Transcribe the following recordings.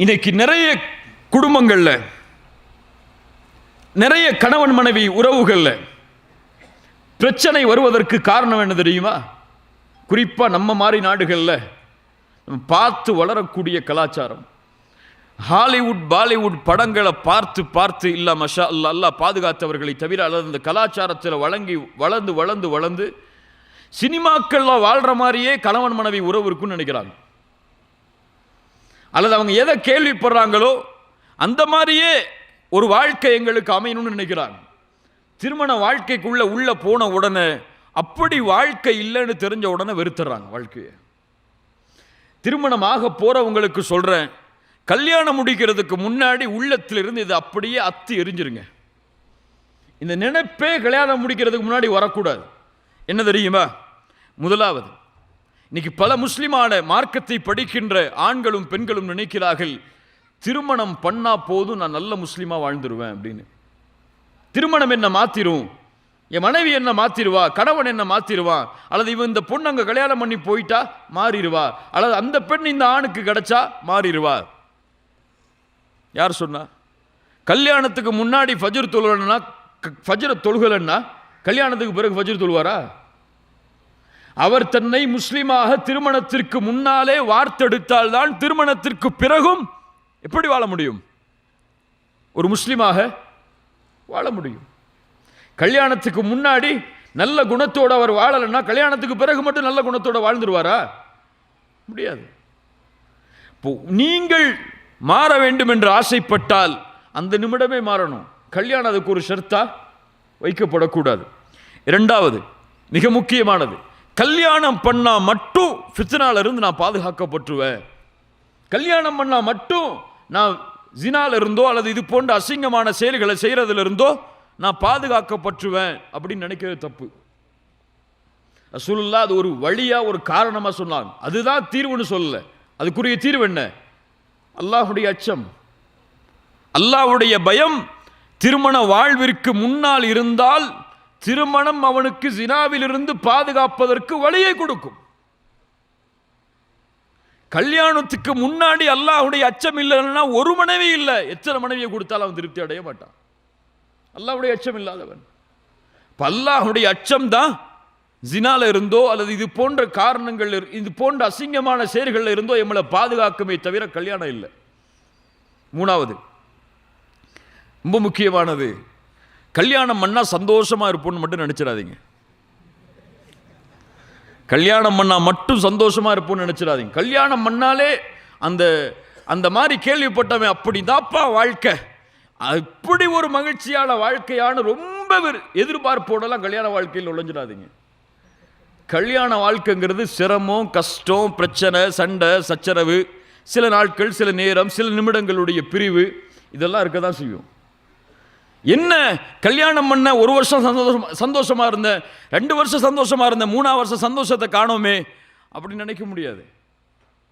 இன்னைக்கு நிறைய குடும்பங்களில் நிறைய கணவன் மனைவி உறவுகளில் பிரச்சனை வருவதற்கு காரணம் என்ன தெரியுமா? குறிப்பாக நம்ம மாதிரி நாடுகளில் பார்த்து வளரக்கூடிய கலாச்சாரம். ஹாலிவுட் பாலிவுட் படங்களை பார்த்து பார்த்து இல்லை மஷா அல்லா அல்லாஹ் பாதுகாத்தவர்களை தவிர அல்லது அந்த கலாச்சாரத்தில் வழங்கி வளர்ந்து வளர்ந்து வளர்ந்து சினிமாக்களில் வாழ்கிற மாதிரியே கணவன் மனைவி உறவு இருக்குன்னு நினைக்கிறாங்க. அல்லது அவங்க எதை கேள்விப்படுறாங்களோ அந்த மாதிரியே ஒரு வாழ்க்கை எங்களுக்கு அமையணும்னு நினைக்கிறாங்க. திருமண வாழ்க்கைக்குள்ளே உள்ளே போன உடனே அப்படி வாழ்க்கை இல்லைன்னு தெரிஞ்ச உடனே வெறுத்துறாங்க வாழ்க்கையை. திருமணமாக போகிறவங்களுக்கு சொல்கிறேன் கல்யாணம் முடிக்கிறதுக்கு முன்னாடி உள்ளத்திலிருந்து இது அப்படியே அத்து எரிஞ்சிருங்க. இந்த நினைப்பே கல்யாணம் முடிக்கிறதுக்கு முன்னாடி வரக்கூடாது. என்ன தெரியுமா? முதலாவது இன்னைக்கு பல முஸ்லிமான மார்க்கத்தை படிக்கின்ற ஆண்களும் பெண்களும் நினைக்கிறார்கள் திருமணம் பண்ணா போதும் நான் நல்ல முஸ்லீமா வாழ்ந்துருவேன் அப்படின்னு. திருமணம் என்ன மாத்திரும்? என் மனைவி என்ன மாத்திருவா? கணவன் என்ன மாத்திருவா? அல்லது இவன் இந்த பொண்ணு அங்கே கல்யாணம் பண்ணி போயிட்டா மாறிடுவா? அல்லது அந்த பெண் இந்த ஆணுக்கு கிடைச்சா மாறிடுவா? யார் சொன்னா? கல்யாணத்துக்கு முன்னாடி ஃபஜர் தொழுகலன்னா ஃபஜ்ர தொழுகலன்னா கல்யாணத்துக்கு பிறகு ஃபஜர் தொழுவாரா? அவர் தன்னை முஸ்லீமாக திருமணத்திற்கு முன்னாலே வார்த்தெடுத்தால் தான் திருமணத்திற்கு பிறகும் எப்படி வாழ முடியும்? ஒரு முஸ்லிமாக வாழ முடியும். கல்யாணத்துக்கு முன்னாடி நல்ல குணத்தோடு அவர் வாழலைன்னா கல்யாணத்துக்கு பிறகு மட்டும் நல்ல குணத்தோடு வாழ்ந்துருவாரா? முடியாது. இப்போ நீங்கள் மாற வேண்டும் என்று ஆசைப்பட்டால் அந்த நிமிடமே மாறணும். கல்யாணம் அதுக்கு ஒரு ஷர்த்தா வைக்கப்படக்கூடாது. இரண்டாவது மிக முக்கியமானது. கல்யாணம் பண்ணால் மட்டும் ஃபித்னாலிருந்து நான் பாதுகாக்கப்பட்டுருவேன். கல்யாணம் பண்ணால் மட்டும் நான் ஜினாலிருந்தோ அல்லது இது போன்ற அசிங்கமான செயல்களை செய்யறதுல இருந்தோ நான் பாதுகாக்கப்பட்டுருவேன் அப்படின்னு நினைக்கிறது தப்பு. ரசூலுல்லா அது ஒரு வழியாக ஒரு காரணமாக சொன்னாங்க அதுதான் தீர்வுன்னு சொல்லலை. அதுக்குரிய தீர்வு என்ன? அல்லாஹுடைய அச்சம். அல்லாஹுடைய பயம் திருமண வாழ்விற்கு முன்னால் இருந்தால் திருமணம் அவனுக்கு ஜினாவிலிருந்து பாதுகாப்பதற்கு வழியை கொடுக்கும். கல்யாணத்துக்கு முன்னாடி அல்லாஹுடைய அச்சம் இல்லைன்னா ஒரு மனைவி இல்லை. எத்தனை மனைவியை கொடுத்தாலும் அவன் திருப்தி அடைய மாட்டான். அல்லாஹுடைய அச்சம் இல்லாதவன். இப்ப அச்சம் தான் ஜினால இருந்தோ அல்லது இது போன்ற காரணங்கள் இது போன்ற அசிங்கமான செயல்களில் இருந்தோ எம்மளை பாதுகாக்குமே தவிர கல்யாணம் இல்லை. மூணாவது ரொம்ப முக்கியமானது கல்யாணம் பண்ணால் சந்தோஷமாக இருப்போம்னு மட்டும் நினச்சிடாதீங்க. கல்யாணம் பண்ணால் மட்டும் சந்தோஷமாக இருப்போம்னு நினச்சிடாதீங்க. கல்யாணம் பண்ணாலே அந்த அந்த மாதிரி கேள்விப்பட்டவன் அப்படிதாப்பா வாழ்க்கை. அப்படி ஒரு மகிழ்ச்சியான வாழ்க்கையான ரொம்ப எதிர்பார்ப்போடலாம் கல்யாண வாழ்க்கையில் நுழைஞ்சிடாதீங்க. கல்யாண வாழ்க்கைங்கிறது சிரமம் கஷ்டம் பிரச்சனை சண்டை சச்சரவு சில நாட்கள் சில நேரம் சில நிமிடங்களுடைய பிரிவு இதெல்லாம் இருக்க தான் செய்யும். என்ன கல்யாணம் பண்ண ஒரு வருஷம் சந்தோஷம் சந்தோஷமாக இருந்தேன் ரெண்டு வருஷம் சந்தோஷமாக இருந்தேன் மூணாவது வருஷம் சந்தோஷத்தை காணோமே அப்படின்னு நினைக்க முடியாது.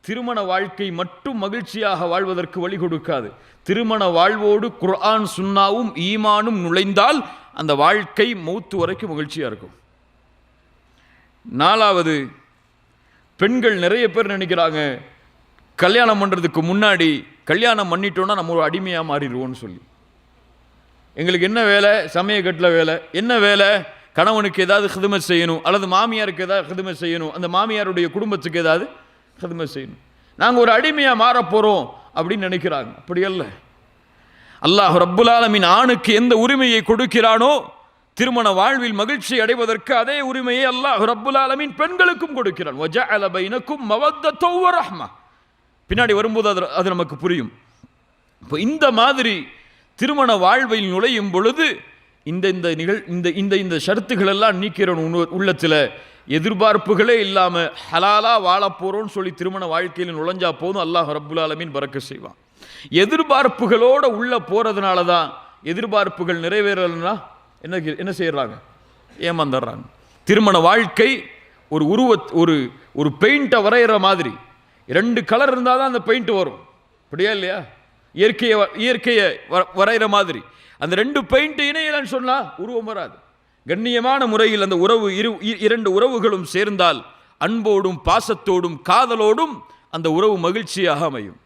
திருமண வாழ்க்கை மட்டும் மகிழ்ச்சியாக வாழ்வதற்கு வழி கொடுக்காது. திருமண வாழ்வோடு குர்ஆன் சுன்னாவும் ஈமானும் நுழைந்தால் அந்த வாழ்க்கை மௌத்து வரைக்கும் மகிழ்ச்சியாக இருக்கும். நாலாவது பெண்கள் நிறைய பேர் நினைக்கிறாங்க கல்யாணம் பண்ணுறதுக்கு முன்னாடி கல்யாணம் பண்ணிட்டோன்னா நம்ம ஒரு அடிமையாக மாறிடுவோம்னு சொல்லி. எங்களுக்கு என்ன வேலை? சமயக்கட்டில் வேலை. என்ன வேலை? கணவனுக்கு ஏதாவது ஹிதுமை செய்யணும். அல்லது மாமியாருக்கு ஏதாவது ஹிதுமை செய்யணும். அந்த மாமியாருடைய குடும்பத்துக்கு ஏதாவது ஹிதுமை செய்யணும். நாங்கள் ஒரு அடிமையாக மாறப் போகிறோம் அப்படின்னு நினைக்கிறாங்க. அப்படி அல்ல. அல்லாஹ் ரப்புலாலமின் ஆணுக்கு எந்த உரிமையை கொடுக்கிறானோ திருமண வாழ்வில் மகிழ்ச்சி அடைவதற்கு அதே உரிமையை அல்லாஹ் ரப்புலாலமின் ஆலமீன் பெண்களுக்கும் கொடுக்கிறான். வஜஅல பைனக்கும் மவத்தத்தௌ ரஹ்மா பின்னாடி வரும்போது அது அது நமக்கு புரியும். இப்போ இந்த மாதிரி திருமண வாழ்வில் நுழையும் பொழுது இந்த இந்த நிகழ் இந்த இந்த இந்த ஷரத்துகளெல்லாம் நீக்கிறோம் உள்ளத்தில் எதிர்பார்ப்புகளே இல்லாமல் ஹலாலாக வாழப்போகிறோன்னு சொல்லி திருமண வாழ்க்கையில் நுழைஞ்சா போதும் அல்லாஹ் ரப்புல் ஆலமீன் பறக்க செய்வான். எதிர்பார்ப்புகளோட உள்ளே போகிறதுனால தான் எதிர்பார்ப்புகள் நிறைவேறலைன்னா என்ன என்ன செய்கிறாங்க ஏமாந்துடுறாங்க. திருமண வாழ்க்கை ஒரு உருவ ஒரு ஒரு பெயிண்ட்டை வரைகிற மாதிரி. ரெண்டு கலர் இருந்தால் தான் அந்த பெயிண்ட் வரும். அப்படியா இல்லையா? இயற்கையை வ- இயற்கையை வரைகிற மாதிரி. அந்த ரெண்டு பெயிண்ட் இணையலன்னு சொன்னால் உருவம் வராது. கண்ணியமான முறையில் அந்த உறவு இரு இ- இரண்டு உறவுகளும் சேர்ந்தால் அன்போடும் பாசத்தோடும் காதலோடும் அந்த உறவு மகிழ்ச்சியாக அமையும்.